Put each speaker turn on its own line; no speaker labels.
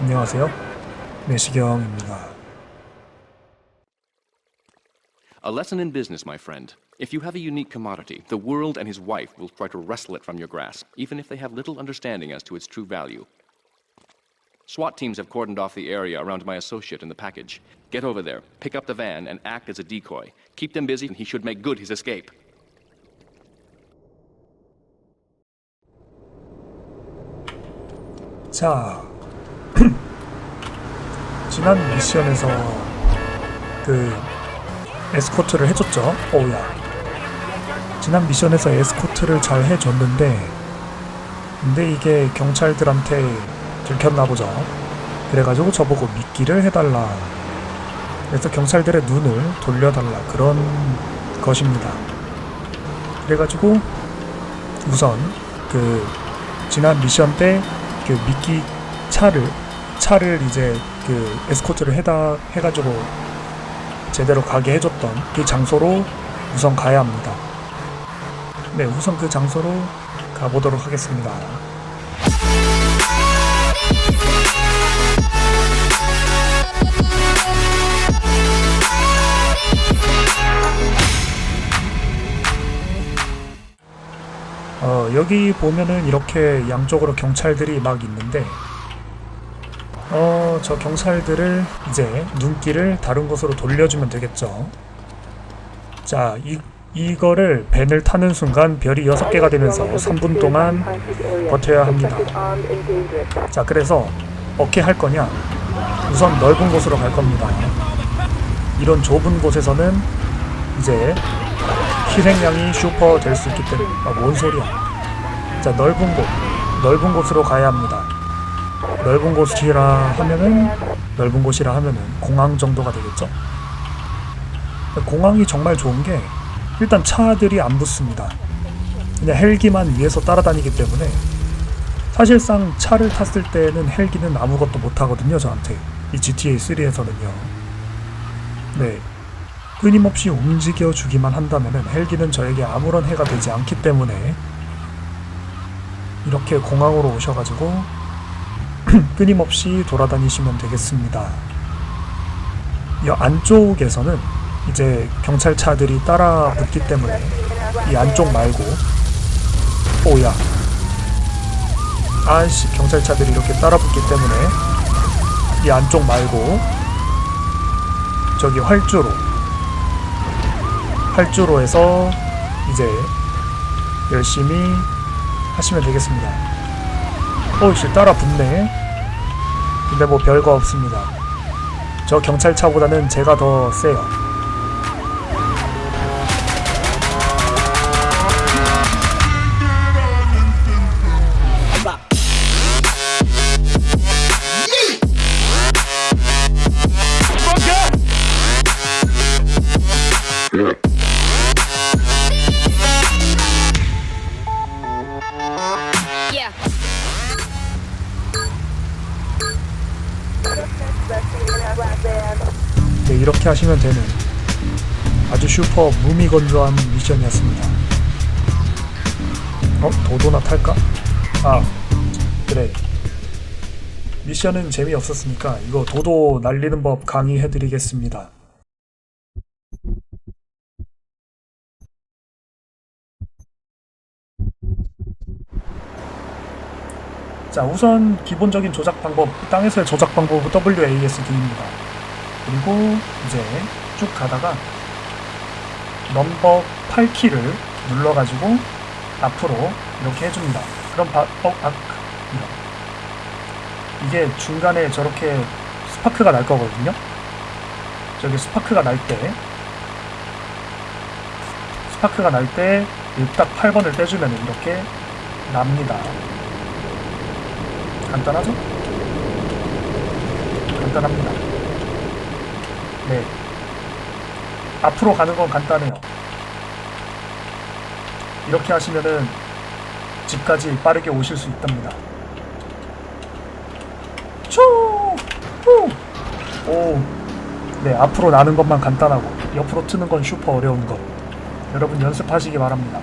안녕하세요. 내시경입니다.
A lesson in business, my friend. If you have a unique commodity, the world and his wife will try to wrestle it from your grasp, even if they have little understanding as to its true value. SWAT teams have cordoned off the area around my associate in the package. Get over there, pick up the van, and act as a decoy. Keep them busy, and he should make good his escape.
자, 지난 미션에서 그 에스코트를 해줬죠. 오야. 지난 미션에서 에스코트를 잘 해줬는데, 근데 이게 경찰들한테 들켰나 보죠. 그래가지고 저보고 미끼를 해달라. 그래서 경찰들의 눈을 돌려달라. 그런 것입니다. 그래가지고 우선 그 지난 미션 때 그 미끼 차를 차를 이제 그 에스코트를 해다 해가지고 제대로 가게 해줬던 그 장소로 우선 가야 합니다. 네, 우선 그 장소로 가보도록 하겠습니다. 어, 여기 보면은 이렇게 양쪽으로 경찰들이 막 있는데, 어, 저 경찰들을 이제 눈길을 다른 곳으로 돌려주면 되겠죠. 자, 이, 이거를 벤을 타는 순간 별이 6개가 되면서 3분 동안 버텨야 합니다. 자, 그래서 어떻게 할 거냐? 우선 넓은 곳으로 갈 겁니다. 이런 좁은 곳에서는 이제 희생양이 슈퍼 될 수 있기 때문에 아, 뭔 소리야 자 넓은 곳 넓은 곳으로 가야 합니다 넓은 곳이라 하면은 넓은 곳이라 하면은 공항 정도가 되겠죠? 공항이 정말 좋은 게 일단 차들이 안 붙습니다. 그냥 헬기만 위에서 따라다니기 때문에 사실상 차를 탔을 때는 헬기는 아무것도 못 하거든요 저한테. 이 GTA 3에서는요. 네. 끊임없이 움직여 주기만 한다면 헬기는 저에게 아무런 해가 되지 않기 때문에 이렇게 공항으로 오셔가지고 끊임없이 돌아다니시면 되겠습니다. 이 안쪽에서는 이제 경찰차들이 따라 붙기 때문에 이 안쪽 말고 오야 아씨 경찰차들이 이렇게 따라 붙기 때문에 이 안쪽 말고 저기 활주로 활주로에서 이제 열심히 하시면 되겠습니다. 오이씨 따라 붙네. 근데 뭐 별거 없습니다. 저 경찰차보다는 제가 더 세요.
Yeah.
네, 이렇게 하시면 되는 아주 슈퍼 무미건조한 미션이었습니다. 어? 도도나 탈까? 아, 그래. 미션은 재미없었으니까 이거 도도 날리는 법 강의해드리겠습니다. 자, 우선 기본적인 조작 방법, 땅에서의 조작 방법은 WASD입니다. 그리고 이제 쭉 가다가 넘버 8키를 눌러가지고 앞으로 이렇게 해줍니다. 그럼 바, 어, 아. 이게 중간에 저렇게 스파크가 날 거거든요. 저기 스파크가 날 때, 스파크가 날 때 딱 8번을 떼주면 이렇게 납니다. 간단하죠? 간단합니다. 네. 앞으로 가는 건 간단해요. 이렇게 하시면은 집까지 빠르게 오실 수 있답니다. 초! 후! 오. 네, 앞으로 나는 것만 간단하고 옆으로 트는 건 슈퍼 어려운 거. 여러분 연습하시기 바랍니다.